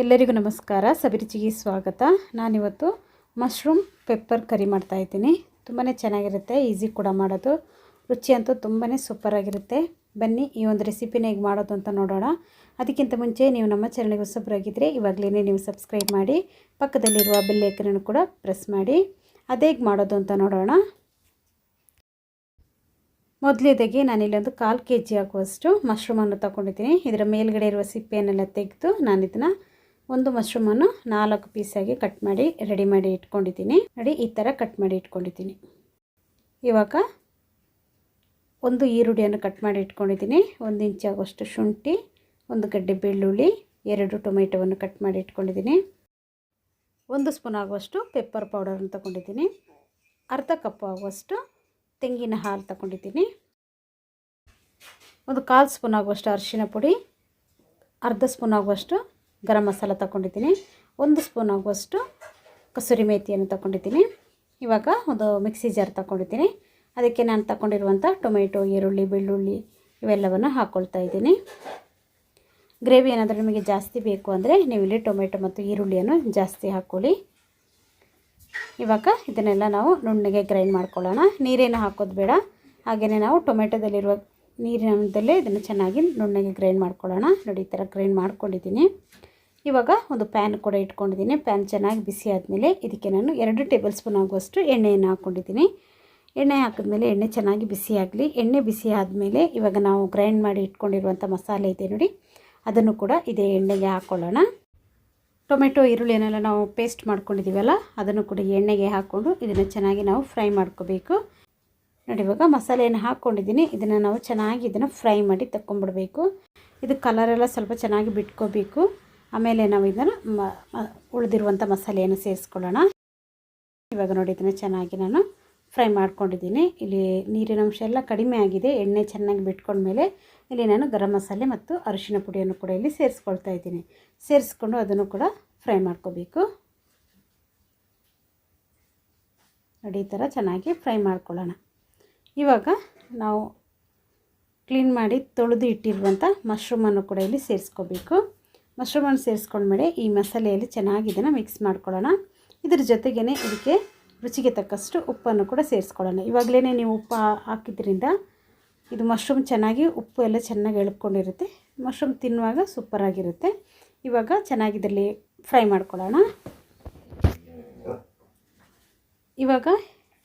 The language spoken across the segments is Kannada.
ಎಲ್ಲರಿಗೂ ನಮಸ್ಕಾರ. ಸಬಿರುಚಿಗೆ ಸ್ವಾಗತ. ನಾನಿವತ್ತು ಮಶ್ರೂಮ್ ಪೆಪ್ಪರ್ ಕರಿ ಮಾಡ್ತಾ ಇದ್ದೀನಿ. ತುಂಬಾ ಚೆನ್ನಾಗಿರುತ್ತೆ ಈಸಿ ಕೂಡ ಮಾಡೋದು. ರುಚಿ ಅಂತೂ ತುಂಬಾ ಸೂಪರಾಗಿರುತ್ತೆ ಬನ್ನಿ, ಈ ಒಂದು ರೆಸಿಪಿನ ಹೇಗೆ ಮಾಡೋದು ಅಂತ ನೋಡೋಣ. ಅದಕ್ಕಿಂತ ಮುಂಚೆ ನೀವು ನಮ್ಮ ಚಾನಲ್ಗೆ ಹೊಸಬ್ರಾಗಿದ್ದರೆ ಇವಾಗಲೇ ನೀವು ಸಬ್ಸ್ಕ್ರೈಬ್ ಮಾಡಿ, ಪಕ್ಕದಲ್ಲಿರುವ ಬೆಲ್ಲೈಕನನ್ನು ಕೂಡ ಪ್ರೆಸ್ ಮಾಡಿ. ಅದೇ ಹೇಗೆ ಮಾಡೋದು ಅಂತ ನೋಡೋಣ. ಮೊದಲೇದಾಗಿ ನಾನಿಲ್ಲೊಂದು ಕಾಲು ಕೆ ಜಿ ಹಾಕುವಷ್ಟು ಮಶ್ರೂಮನ್ನು ತಗೊಂಡಿದ್ದೀನಿ. ಇದರ ಮೇಲ್ಗಡೆ ಇರುವ ಸಿಪ್ಪೆಯನ್ನೆಲ್ಲ ತೆಗೆದು ನಾನು ಇದನ್ನು ಒಂದು ಮಶ್ರೂಮನ್ನು ನಾಲ್ಕು ಪೀಸಾಗಿ ಕಟ್ ಮಾಡಿ ರೆಡಿ ಮಾಡಿ ಇಟ್ಕೊಂಡಿದ್ದೀನಿ. ನೋಡಿ, ಈ ಥರ ಕಟ್ ಮಾಡಿ ಇಟ್ಕೊಂಡಿದ್ದೀನಿ. ಇವಾಗ ಒಂದು ಈರುಳ್ಳಿಯನ್ನು ಕಟ್ ಮಾಡಿ ಇಟ್ಕೊಂಡಿದ್ದೀನಿ. ಒಂದು ಇಂಚ್ ಆಗುವಷ್ಟು ಶುಂಠಿ, ಒಂದು ಗಡ್ಡೆ ಬೆಳ್ಳುಳ್ಳಿ, ಎರಡು ಟೊಮೆಟೊವನ್ನು ಕಟ್ ಮಾಡಿ ಇಟ್ಕೊಂಡಿದ್ದೀನಿ. ಒಂದು ಸ್ಪೂನ್ ಆಗುವಷ್ಟು ಪೆಪ್ಪರ್ ಪೌಡರನ್ನು ತಗೊಂಡಿದ್ದೀನಿ. ಅರ್ಧ ಕಪ್ ಆಗುವಷ್ಟು ತೆಂಗಿನ ಹಾಲು ತಗೊಂಡಿದ್ದೀನಿ. ಒಂದು ಕಾಲು ಸ್ಪೂನ್ ಆಗುವಷ್ಟು ಅರಿಶಿನ ಪುಡಿ, ಅರ್ಧ ಸ್ಪೂನ್ ಆಗುವಷ್ಟು ಗರಂ ಮಸಾಲ ತಗೊಂಡಿದ್ದೀನಿ ಒಂದು ಸ್ಪೂನ್ ಆಗುವಷ್ಟು ಕಸೂರಿ ಮೇಥಿಯನ್ನು ತಗೊಂಡಿದ್ದೀನಿ ಇವಾಗ ಒಂದು ಮಿಕ್ಸಿ ಜಾರ್ ತಗೊಂಡಿದ್ದೀನಿ ಅದಕ್ಕೆ ನಾನು ತಗೊಂಡಿರುವಂಥ ಟೊಮೆಟೊ, ಈರುಳ್ಳಿ, ಬೆಳ್ಳುಳ್ಳಿ ಇವೆಲ್ಲವನ್ನು ಹಾಕ್ಕೊಳ್ತಾ ಇದ್ದೀನಿ. ಗ್ರೇವಿ ಏನಾದರೂ ನಿಮಗೆ ಜಾಸ್ತಿ ಬೇಕು ಅಂದರೆ ನೀವು ಇಲ್ಲಿ ಟೊಮೆಟೊ ಮತ್ತು ಈರುಳ್ಳಿಯನ್ನು ಜಾಸ್ತಿ ಹಾಕ್ಕೊಳ್ಳಿ. ಇವಾಗ ಇದನ್ನೆಲ್ಲ ನಾವು ನುಣ್ಣಗೆ ಗ್ರೈಂಡ್ ಮಾಡ್ಕೊಳ್ಳೋಣ. ನೀರೇನು ಹಾಕೋದು ಬೇಡ. ಹಾಗೆಯೇ ನಾವು ಟೊಮೆಟೊದಲ್ಲಿರುವ ನೀರಿನದಲ್ಲೇ ಇದನ್ನು ಚೆನ್ನಾಗಿ ನುಣ್ಣಗೆ ಗ್ರೈಂಡ್ ಮಾಡ್ಕೊಳ್ಳೋಣ. ನೋಡಿ, ಈ ಥರ ಗ್ರೈಂಡ್ ಮಾಡ್ಕೊಂಡಿದ್ದೀನಿ. ಇವಾಗ ಒಂದು ಪ್ಯಾನ್ ಕೂಡ ಇಟ್ಕೊಂಡಿದ್ದೀನಿ. ಪ್ಯಾನ್ ಚೆನ್ನಾಗಿ ಬಿಸಿ ಆದಮೇಲೆ ಇದಕ್ಕೆ ನಾನು ಎರಡು ಟೇಬಲ್ ಸ್ಪೂನ್ ಆಗುವಷ್ಟು ಎಣ್ಣೆಯನ್ನು ಹಾಕ್ಕೊಂಡಿದ್ದೀನಿ. ಎಣ್ಣೆ ಹಾಕಿದ್ಮೇಲೆ ಎಣ್ಣೆ ಚೆನ್ನಾಗಿ ಬಿಸಿ ಆಗಲಿ. ಎಣ್ಣೆ ಬಿಸಿ ಆದಮೇಲೆ ಇವಾಗ ನಾವು ಗ್ರೈಂಡ್ ಮಾಡಿ ಇಟ್ಕೊಂಡಿರುವಂಥ ಮಸಾಲೆ ಇದೆ ನೋಡಿ, ಅದನ್ನು ಕೂಡ ಇದೇ ಎಣ್ಣೆಗೆ ಹಾಕ್ಕೊಳ್ಳೋಣ ಟೊಮೆಟೊ ಈರುಳ್ಳಿಯನ್ನೆಲ್ಲ ನಾವು ಪೇಸ್ಟ್ ಮಾಡ್ಕೊಂಡಿದ್ದೀವಲ್ಲ, ಅದನ್ನು ಕೂಡ ಎಣ್ಣೆಗೆ ಹಾಕ್ಕೊಂಡು ಇದನ್ನು ಚೆನ್ನಾಗಿ ನಾವು ಫ್ರೈ ಮಾಡ್ಕೋಬೇಕು. ನೋಡಿ, ಇವಾಗ ಮಸಾಲೆಯನ್ನು ಹಾಕ್ಕೊಂಡಿದ್ದೀನಿ. ಇದನ್ನು ನಾವು ಚೆನ್ನಾಗಿ ಇದನ್ನು ಫ್ರೈ ಮಾಡಿ ತಗೊಂಡ್ಬಿಡ್ಬೇಕು ಇದು ಕಲರೆಲ್ಲ ಸ್ವಲ್ಪ ಚೆನ್ನಾಗಿ ಬಿಟ್ಕೋಬೇಕು. ಆಮೇಲೆ ನಾವು ಇದನ್ನು ಮ ಉಳಿದಿರುವಂಥ ಮಸಾಲೆಯನ್ನು ಸೇರಿಸ್ಕೊಳ್ಳೋಣ. ಇವಾಗ ನೋಡಿ ಇದನ್ನು ಚೆನ್ನಾಗಿ ನಾನು ಫ್ರೈ ಮಾಡ್ಕೊಂಡಿದ್ದೀನಿ. ಇಲ್ಲಿ ನೀರಿನ ಅಂಶ ಎಲ್ಲ ಕಡಿಮೆ ಆಗಿದೆ. ಎಣ್ಣೆ ಚೆನ್ನಾಗಿ ಬಿಟ್ಕೊಂಡ್ಮೇಲೆ ಇಲ್ಲಿ ನಾನು ಗರಂ ಮಸಾಲೆ ಮತ್ತು ಅರಿಶಿನ ಪುಡಿಯನ್ನು ಕೂಡ ಇಲ್ಲಿ ಸೇರಿಸ್ಕೊಳ್ತಾ ಇದ್ದೀನಿ. ಸೇರಿಸ್ಕೊಂಡು ಅದನ್ನು ಕೂಡ ಫ್ರೈ ಮಾಡ್ಕೋಬೇಕು. ನೋಡಿ, ಈ ಥರ ಚೆನ್ನಾಗಿ ಫ್ರೈ ಮಾಡ್ಕೊಳ್ಳೋಣ. ಇವಾಗ ನಾವು ಕ್ಲೀನ್ ಮಾಡಿ ತೊಳೆದು ಇಟ್ಟಿರುವಂಥ ಮಶ್ರೂಮನ್ನು ಕೂಡ ಇಲ್ಲಿ ಸೇರಿಸ್ಕೋಬೇಕು. ಮಶ್ರೂಮನ್ನು ಸೇರಿಸ್ಕೊಂಡ್ಮೇಲೆ ಈ ಮಸಾಲೆಯಲ್ಲಿ ಚೆನ್ನಾಗಿ ಇದನ್ನು ಮಿಕ್ಸ್ ಮಾಡ್ಕೊಳ್ಳೋಣ. ಇದ್ರ ಜೊತೆಗೇ ಇದಕ್ಕೆ ರುಚಿಗೆ ತಕ್ಕಷ್ಟು ಉಪ್ಪನ್ನು ಕೂಡ ಸೇರಿಸ್ಕೊಳ್ಳೋಣ. ಇವಾಗಲೇ ನೀವು ಉಪ್ಪು ಹಾಕಿದ್ರಿಂದ ಇದು ಮಶ್ರೂಮ್ ಚೆನ್ನಾಗಿ ಉಪ್ಪು ಎಲ್ಲ ಚೆನ್ನಾಗಿ ಎಳ್ಕೊಂಡಿರುತ್ತೆ. ಮಶ್ರೂಮ್ ತಿನ್ನುವಾಗ ಸೂಪರಾಗಿರುತ್ತೆ. ಇವಾಗ ಚೆನ್ನಾಗಿ ಇದರಲ್ಲಿ ಫ್ರೈ ಮಾಡ್ಕೊಳ್ಳೋಣ. ಇವಾಗ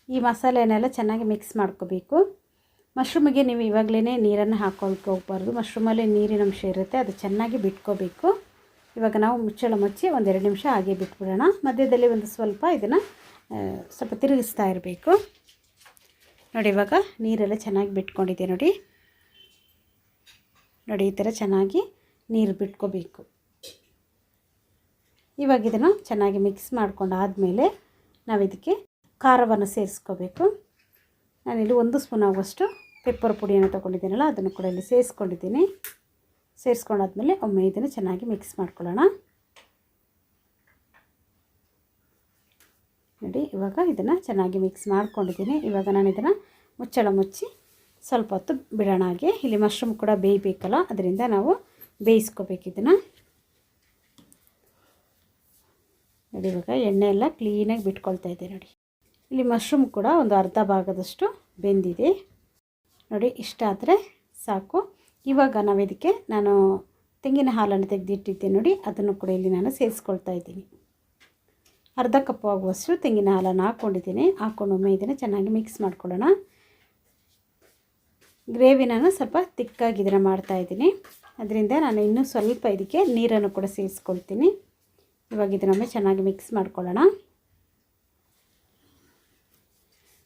ಈ ಮಸಾಲೆನೆಲ್ಲ ಚೆನ್ನಾಗಿ ಮಿಕ್ಸ್ ಮಾಡ್ಕೋಬೇಕು. ಮಶ್ರೂಮಿಗೆ ನೀವು ಇವಾಗಲೇ ನೀರನ್ನು ಹಾಕೊಳ್ಕೆ ಹೋಗ್ಬಾರ್ದು. ಮಶ್ರೂಮಲ್ಲಿ ನೀರಿನ ಅಂಶ ಇರುತ್ತೆ, ಅದು ಚೆನ್ನಾಗಿ ಬಿಟ್ಕೋಬೇಕು. ಇವಾಗ ನಾವು ಮುಚ್ಚಳ ಮುಚ್ಚಿ ಒಂದೆರಡು ನಿಮಿಷ ಹಾಗೆ ಬಿಟ್ಬಿಡೋಣ. ಮಧ್ಯದಲ್ಲಿ ಒಂದು ಸ್ವಲ್ಪ ಇದನ್ನು ಸ್ವಲ್ಪ ತಿರುಗಿಸ್ತಾ ಇರಬೇಕು. ನೋಡಿ, ಇವಾಗ ನೀರೆಲ್ಲ ಚೆನ್ನಾಗಿ ಬಿಟ್ಕೊಂಡಿದೆ ನೋಡಿ. ನೋಡಿ, ಈ ಥರ ಚೆನ್ನಾಗಿ ನೀರು ಬಿಟ್ಕೋಬೇಕು. ಇವಾಗ ಇದನ್ನು ಚೆನ್ನಾಗಿ ಮಿಕ್ಸ್ ಮಾಡ್ಕೊಂಡು ಆದಮೇಲೆ ನಾವು ಇದಕ್ಕೆ ಖಾರವನ್ನು ಸೇರಿಸ್ಕೋಬೇಕು. ನಾನಿಲ್ಲಿ ಒಂದು ಸ್ಪೂನ್ ಆಗುವಷ್ಟು ಪೆಪ್ಪರ್ ಪುಡಿಯನ್ನು ತೊಗೊಂಡಿದ್ದೀನಲ್ಲ, ಅದನ್ನು ಕೂಡ ಇಲ್ಲಿ ಸೇರಿಸ್ಕೊಂಡಿದ್ದೀನಿ. ಸೇರಿಸ್ಕೊಂಡಾದ್ಮೇಲೆ ಒಮ್ಮೆ ಇದನ್ನು ಚೆನ್ನಾಗಿ ಮಿಕ್ಸ್ ಮಾಡ್ಕೊಳ್ಳೋಣ. ನೋಡಿ, ಇವಾಗ ಇದನ್ನು ಚೆನ್ನಾಗಿ ಮಿಕ್ಸ್ ಮಾಡ್ಕೊಂಡಿದ್ದೀನಿ. ಇವಾಗ ನಾನು ಇದನ್ನು ಮುಚ್ಚಳ ಮುಚ್ಚಿ ಸ್ವಲ್ಪ ಹೊತ್ತು ಬಿಡೋಣ ಹಾಗೆ. ಇಲ್ಲಿ ಮಶ್ರೂಮ್ ಕೂಡ ಬೇಯಬೇಕಲ್ಲ, ಅದರಿಂದ ನಾವು ಬೇಯಿಸ್ಕೋಬೇಕು ಇದನ್ನು. ನೋಡಿ, ಇವಾಗ ಎಣ್ಣೆ ಎಲ್ಲ ಕ್ಲೀನಾಗಿ ಬಿಟ್ಕೊಳ್ತಾ ಇದೆ ನೋಡಿ. ಇಲ್ಲಿ ಮಶ್ರೂಮ್ ಕೂಡ ಒಂದು ಅರ್ಧ ಭಾಗದಷ್ಟು ಬೆಂದಿದೆ. ನೋಡಿ, ಇಷ್ಟ ಆದರೆ ಸಾಕು. ಇವಾಗ ನಾವು ಇದಕ್ಕೆ ನಾನು ತೆಂಗಿನ ಹಾಲನ್ನು ತೆಗೆದಿಟ್ಟಿದ್ದೆ ನೋಡಿ, ಅದನ್ನು ಕೂಡ ಇಲ್ಲಿ ನಾನು ಸೇರಿಸ್ಕೊಳ್ತಾ ಇದ್ದೀನಿ. ಅರ್ಧ ಕಪ್ ಆಗುವಷ್ಟು ತೆಂಗಿನ ಹಾಲನ್ನು ಹಾಕ್ಕೊಂಡಿದ್ದೀನಿ. ಹಾಕ್ಕೊಂಡು ಒಮ್ಮೆ ಇದನ್ನು ಚೆನ್ನಾಗಿ ಮಿಕ್ಸ್ ಮಾಡ್ಕೊಳ್ಳೋಣ. ಗ್ರೇವಿ ನಾನು ಸ್ವಲ್ಪ ತಿಕ್ಕಾಗಿ ಇದನ್ನು ಮಾಡ್ತಾಯಿದ್ದೀನಿ ಅದರಿಂದ ನಾನು ಇನ್ನೂ ಸ್ವಲ್ಪ ಇದಕ್ಕೆ ನೀರನ್ನು ಕೂಡ ಸೇರಿಸ್ಕೊಳ್ತೀನಿ. ಇವಾಗ ಇದನ್ನೊಮ್ಮೆ ಚೆನ್ನಾಗಿ ಮಿಕ್ಸ್ ಮಾಡ್ಕೊಳ್ಳೋಣ.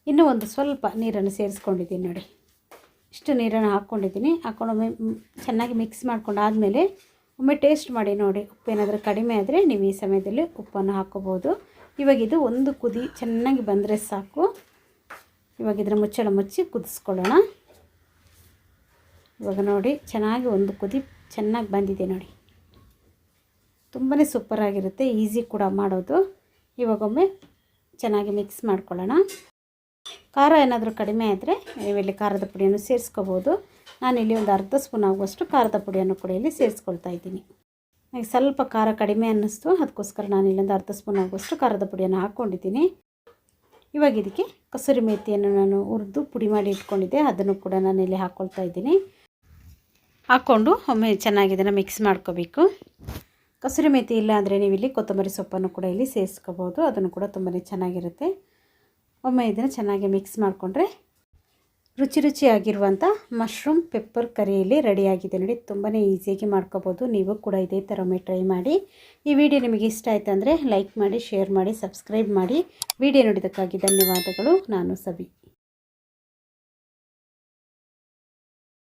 ಇನ್ನೂ ಒಂದು ಸ್ವಲ್ಪ ನೀರನ್ನು ಸೇರಿಸ್ಕೊಂಡಿದ್ದೀನಿ ನೋಡಿ. ಇಷ್ಟು ನೀರನ್ನು ಹಾಕ್ಕೊಂಡಿದ್ದೀನಿ. ಹಾಕ್ಕೊಂಡೊಮ್ಮೆ ಚೆನ್ನಾಗಿ ಮಿಕ್ಸ್ ಮಾಡ್ಕೊಂಡು ಆದಮೇಲೆ ಒಮ್ಮೆ ಟೇಸ್ಟ್ ಮಾಡಿ ನೋಡಿ. ಉಪ್ಪೇನಾದರೂ ಕಡಿಮೆ ಆದರೆ ನೀವು ಈ ಸಮಯದಲ್ಲಿ ಉಪ್ಪನ್ನು ಹಾಕ್ಕೋಬೋದು. ಇವಾಗ ಇದು ಒಂದು ಕುದಿ ಚೆನ್ನಾಗಿ ಬಂದರೆ ಸಾಕು. ಇವಾಗ ಇದರ ಮುಚ್ಚಳ ಮುಚ್ಚಿ ಕುದಿಸ್ಕೊಳ್ಳೋಣ. ಇವಾಗ ನೋಡಿ, ಚೆನ್ನಾಗಿ ಒಂದು ಕುದಿ ಚೆನ್ನಾಗಿ ಬಂದಿದೆ ನೋಡಿ. ತುಂಬಾ ಸೂಪರಾಗಿರುತ್ತೆ ಈಸಿ ಕೂಡ ಮಾಡೋದು. ಇವಾಗೊಮ್ಮೆ ಚೆನ್ನಾಗಿ ಮಿಕ್ಸ್ ಮಾಡ್ಕೊಳ್ಳೋಣ. ಖಾರ ಏನಾದರೂ ಕಡಿಮೆ ಆದರೆ ನೀವಿಲ್ಲಿ ಖಾರದ ಪುಡಿಯನ್ನು ಸೇರಿಸ್ಕೋಬೋದು. ನಾನಿಲ್ಲಿ ಒಂದು ಅರ್ಧ ಸ್ಪೂನ್ ಆಗುವಷ್ಟು ಖಾರದ ಪುಡಿಯನ್ನು ಕೂಡ ಇಲ್ಲಿ ಸೇರಿಸ್ಕೊಳ್ತಾ ಇದ್ದೀನಿ. ನನಗೆ ಸ್ವಲ್ಪ ಖಾರ ಕಡಿಮೆ ಅನ್ನಿಸ್ತು. ಅದಕ್ಕೋಸ್ಕರ ನಾನು ಇಲ್ಲೊಂದು ಅರ್ಧ ಸ್ಪೂನ್ ಆಗುವಷ್ಟು ಖಾರದ ಪುಡಿಯನ್ನು ಹಾಕ್ಕೊಂಡಿದ್ದೀನಿ. ಇವಾಗ ಇದಕ್ಕೆ ಕಸೂರಿ ಮೇಥಿಯನ್ನು ನಾನು ಹುರಿದು ಪುಡಿ ಮಾಡಿ ಇಟ್ಕೊಂಡಿದ್ದೆ. ಅದನ್ನು ಕೂಡ ನಾನು ಇಲ್ಲಿ ಹಾಕ್ಕೊಳ್ತಾ ಇದ್ದೀನಿ. ಹಾಕ್ಕೊಂಡು ಒಮ್ಮೆ ಚೆನ್ನಾಗಿ ಇದನ್ನು ಮಿಕ್ಸ್ ಮಾಡ್ಕೋಬೇಕು. ಕಸೂರಿ ಮೇಥಿ ಇಲ್ಲ ಅಂದರೆ ನೀವು ಇಲ್ಲಿ ಕೊತ್ತಂಬರಿ ಸೊಪ್ಪನ್ನು ಕೂಡ ಇಲ್ಲಿ ಸೇರಿಸ್ಕೋಬೋದು. ಅದನ್ನು ಕೂಡ ತುಂಬಾ ಚೆನ್ನಾಗಿರುತ್ತೆ. ಒಮ್ಮೆ ಇದನ್ನು ಚೆನ್ನಾಗಿ ಮಿಕ್ಸ್ ಮಾಡಿಕೊಂಡ್ರೆ ರುಚಿ ರುಚಿಯಾಗಿರುವಂಥ ಮಶ್ರೂಮ್ ಪೆಪ್ಪರ್ ಕರಿಯಲ್ಲಿ ರೆಡಿಯಾಗಿದೆ ನೋಡಿ. ತುಂಬಾ ಈಸಿಯಾಗಿ ಮಾಡ್ಕೋಬೋದು. ನೀವು ಕೂಡ ಇದೇ ಥರ ಒಮ್ಮೆ ಟ್ರೈ ಮಾಡಿ. ಈ ವಿಡಿಯೋ ನಿಮಗೆ ಇಷ್ಟ ಆಯ್ತು ಅಂದರೆ ಲೈಕ್ ಮಾಡಿ ಶೇರ್ ಮಾಡಿ ಸಬ್ಸ್ಕ್ರೈಬ್ ಮಾಡಿ. ವಿಡಿಯೋ ನೋಡಿದ್ದಕ್ಕಾಗಿ ಧನ್ಯವಾದಗಳು. ನಾನು ಸಬಿ